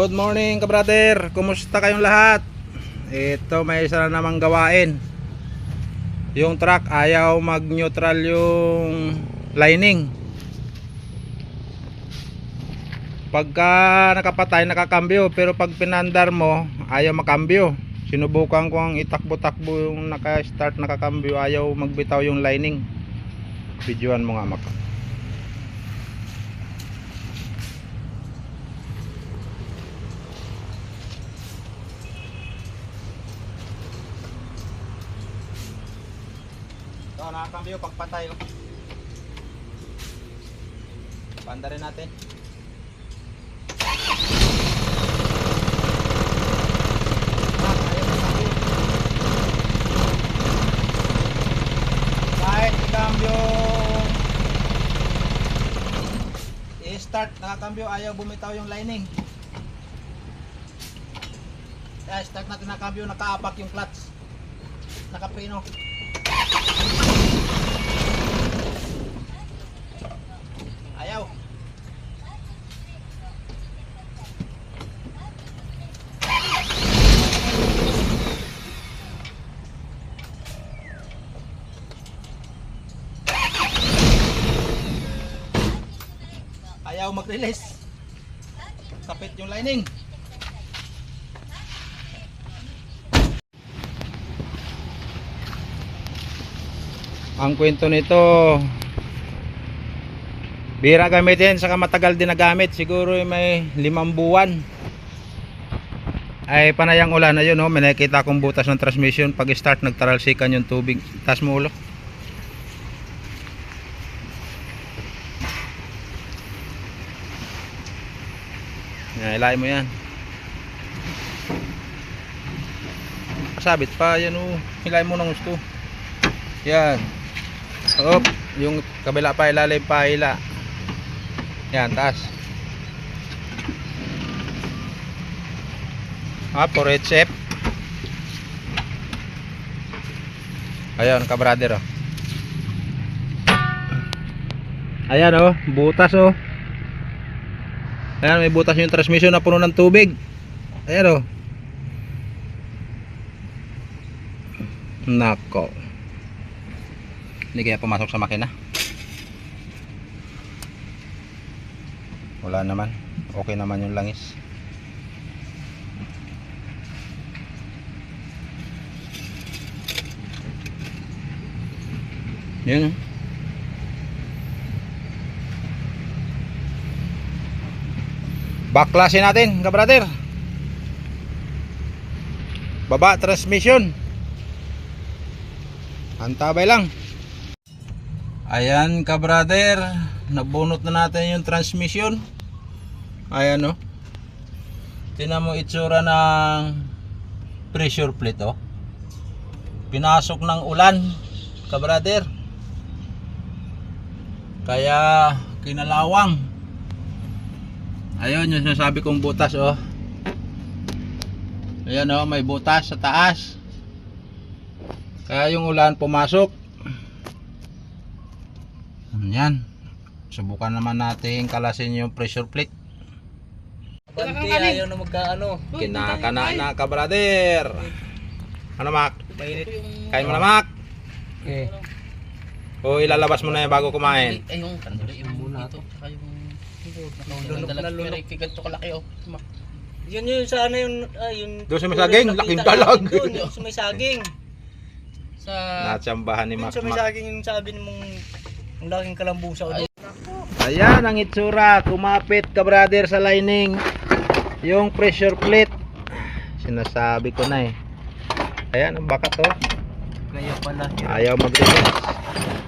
Good morning kabrader, kumusta kayong lahat? Ito may isa na namang gawain. Yung truck ayaw mag neutral yung lining. Pagka nakapatay nakakambyo pero pag pinandar mo ayaw makambyo. Sinubukan ko ang itakbo-takbo yung naka-start nakakambyo ayaw magbitaw yung lining. Videoan mo nga maka Nakakambyo pagpatay. oh. Panda rin natin. Ah. Kahit ikambyo i-start, nakakambyo, ayaw bumitaw yung lining. Kaya start natin nakakambyo, nakaapak yung clutch. Nakapreno. Ayaw. Ayaw mag-release. Kapit yung lining. Ang kwento nito, Bira gamitin saka matagal din nagamit siguro may limang buwan ay panayang ulan na yun oh. may nakita akong butas ng transmission pag start nagtaralsikan yung tubig tas mo ulo ilay mo yan kasabit pa yan oh ilay mo ng gusto yan Op, yung kabila pa ilalim pa ila yan, taas. Ah, for HF. Ayun, ka-brother oh. Ayan oh, butas oh. Ayan, may butas yung transmission na puno ng tubig. Ayan oh. Nako. Hindi kaya pumasok sa makina. wala naman okay naman yung langis yun oh. Baklasin natin ka brother. Baba transmission. Antabay lang. Ayan ka brother. Nabunot na natin yung transmission. Ayan o tinan mo itsura ng pressure plate oh. Pinasok ng ulan ka brother. Kaya kinalawang ayun yung sinasabi kong butas oh. Ayan oh may butas sa taas. Kaya yung ulan pumasok. Yan subukan naman natin kalasin yung pressure plate. Bante, ayaw na magkaano. kinakana na ka brother. Ano mak Mainit. kain mo na mak Okay. o ilalabas mo na yan bago kumain. Ay, yung kandurin muna ito. Lunok na lunok. Ganito kalaki oh. Yun yun sana yung ah, yung Doon sa may saging, laking balag. Doon, yung sa may saging. Sa natsambahan ni yun mak, sa may saging yung sabi mong ang laking kalambusa ulit. ayan ang itsura kumapit ka brother sa lining yung pressure plate sinasabi ko na eh ayan ang baka to Kaya pala hirap. ayaw mag release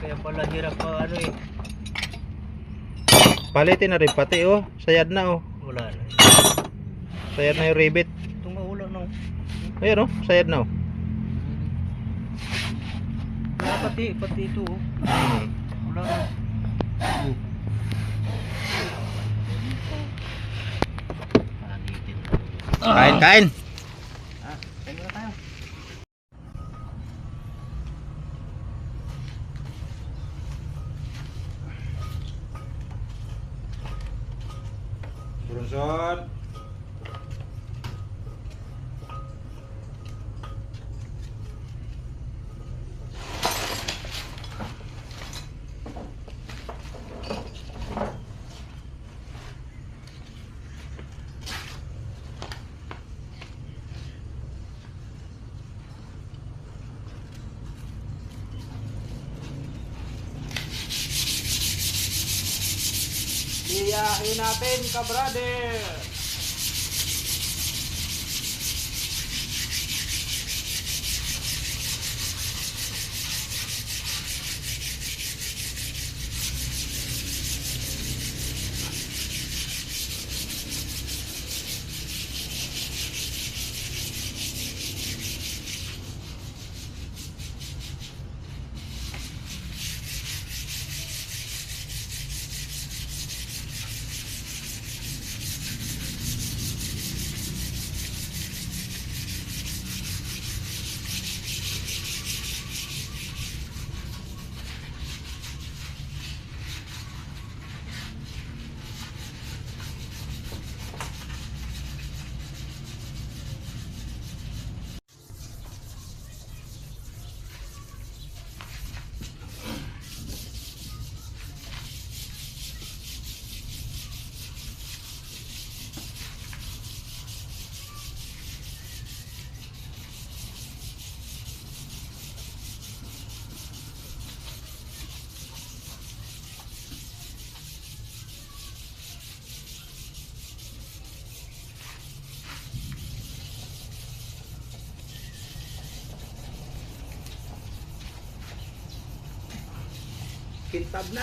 Kaya pala hirap pa ano eh. Palitin na rin pati oh sayad na oh Wala na. sayad na yung rivet Itong maulan no. ayan oh sayad na oh Wala pati, pati ito oh. Hmm. Wala na. Oh. kain kain Ah, kain muna tayo. Brunson Iyahin natin, kabrader! Kintab na!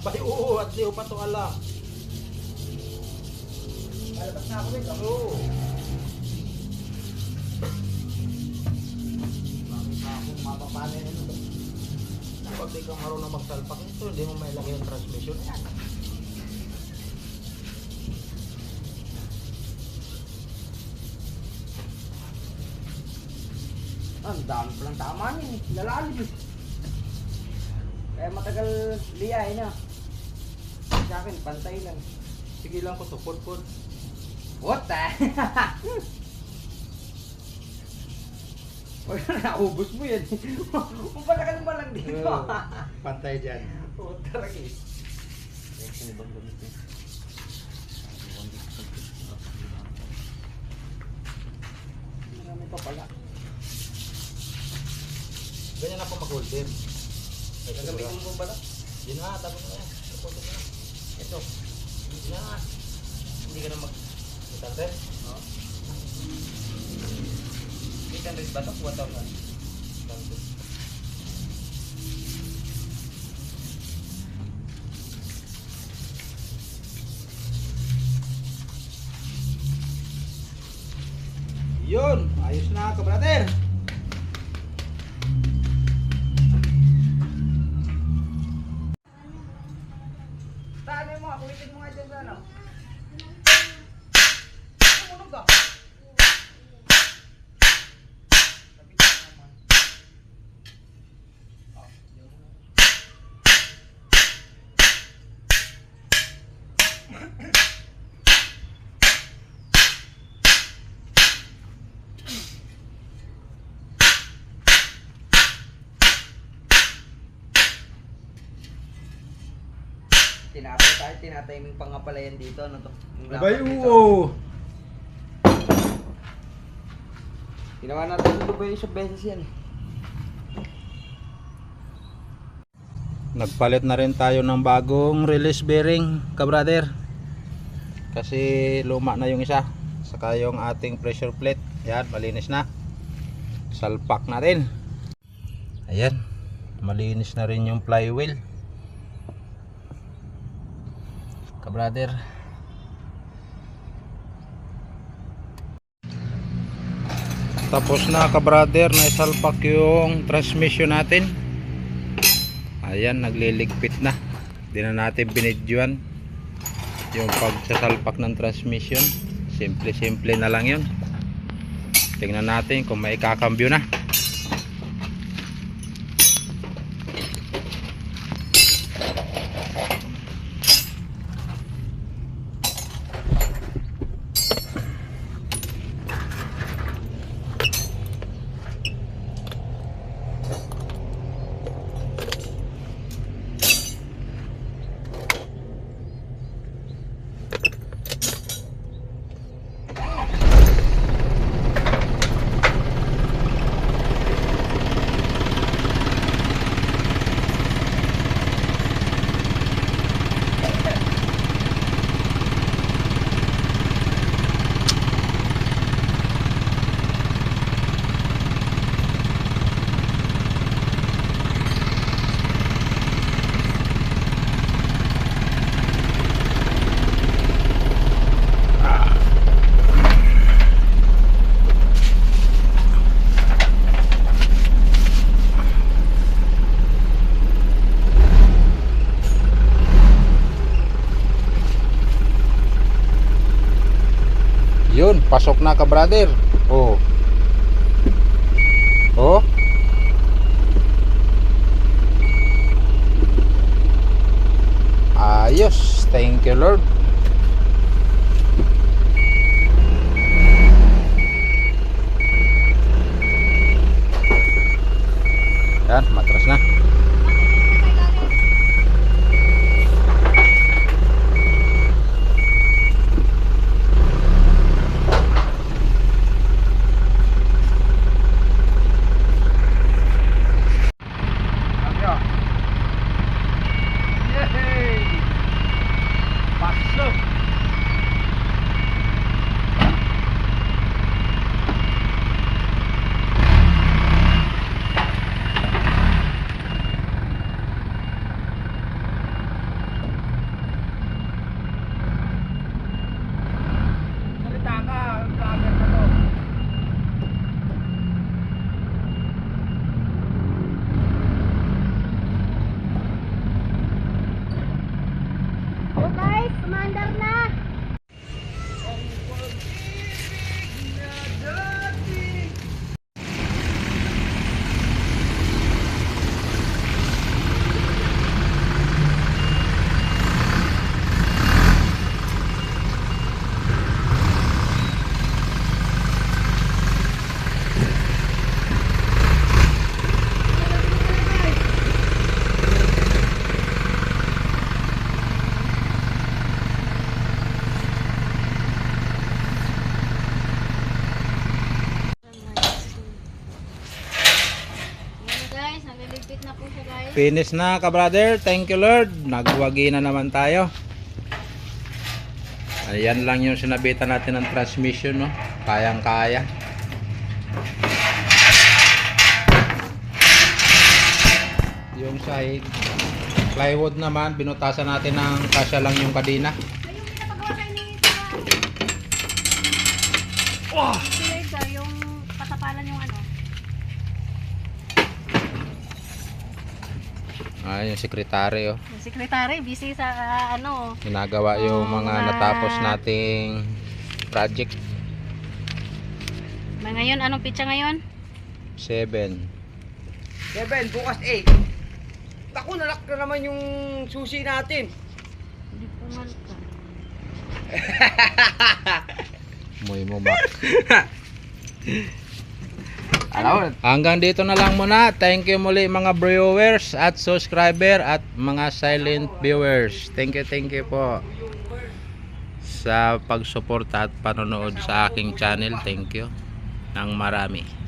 Abay, oo, at di pa to ala. Malabas na ako dito. Oo. Pag di ka marunong magsalpak nito, hindi mo may lagay yung transmission. Yan. Ang dami palang tama niyan eh. Lalalim eh. Kaya matagal liyahin na. Sa akin, pantay lang. Sige lang ko to, put put. What the? Na naubos mo yan. Kung patagal mo lang dito. Pantay dyan. Oo, talaga eh. Marami pa pala. Ganyan na po mag-holder. Gagamitin mo pala? Yun na, tapos na yan. Na. Ito. Yun na. Hindi ka na mag... Itante? No? 800 ba ito? 1,000? Itante. Yun, ayos na ka, brother. Tinapay tayo, tinatiming pa nga pala yan dito. Ano to? Abay, dito. oo. Ginawa natin ito ba yung isang beses yan? Nagpalit na rin tayo ng bagong release bearing, ka-brother. Kasi luma na yung isa. Saka yung ating pressure plate. Yan, malinis na. Salpak na rin. Ayan. Malinis na rin yung flywheel. Ka-brother. Tapos na ka-brother na isalpak yung transmission natin. Ayan, nagliligpit na. Hindi na natin binidyoan yung pagsasalpak ng transmission. Simple-simple na lang yun. Tingnan natin kung may kakambyo na. Pasok na ka brother. Oh. Oh. Ayos. Thank you Lord. Yan, matras na. Yay! Pasok! Salita ka, vlogger na to. Oh guys, kumandar na. Yan nagliligpit na po siya guys. Finish na ka brother. Thank you Lord. Nagwagi na naman tayo. Ayan lang yung sinabitan natin ng transmission no. Kayang kaya. Yung side plywood naman binutasan natin ng kasya lang yung kadina. Cleared ka, yung patapalan yung ano. Ah, yung sekretary oh. Yung secretary, busy sa ah, ano. Ginagawa yung Oh, mga mga- natapos nating project May ngayon, anong pitsa ngayon? 7. Kevin, bukas 8. Naku, nalak na naman yung susi natin. Hindi ka. Muy mo mak. Alam mo, Hanggang dito na lang muna. Thank you muli mga viewers at subscriber at mga silent viewers. Thank you, thank you po sa pagsuporta at panonood sa aking channel. Thank you ng marami.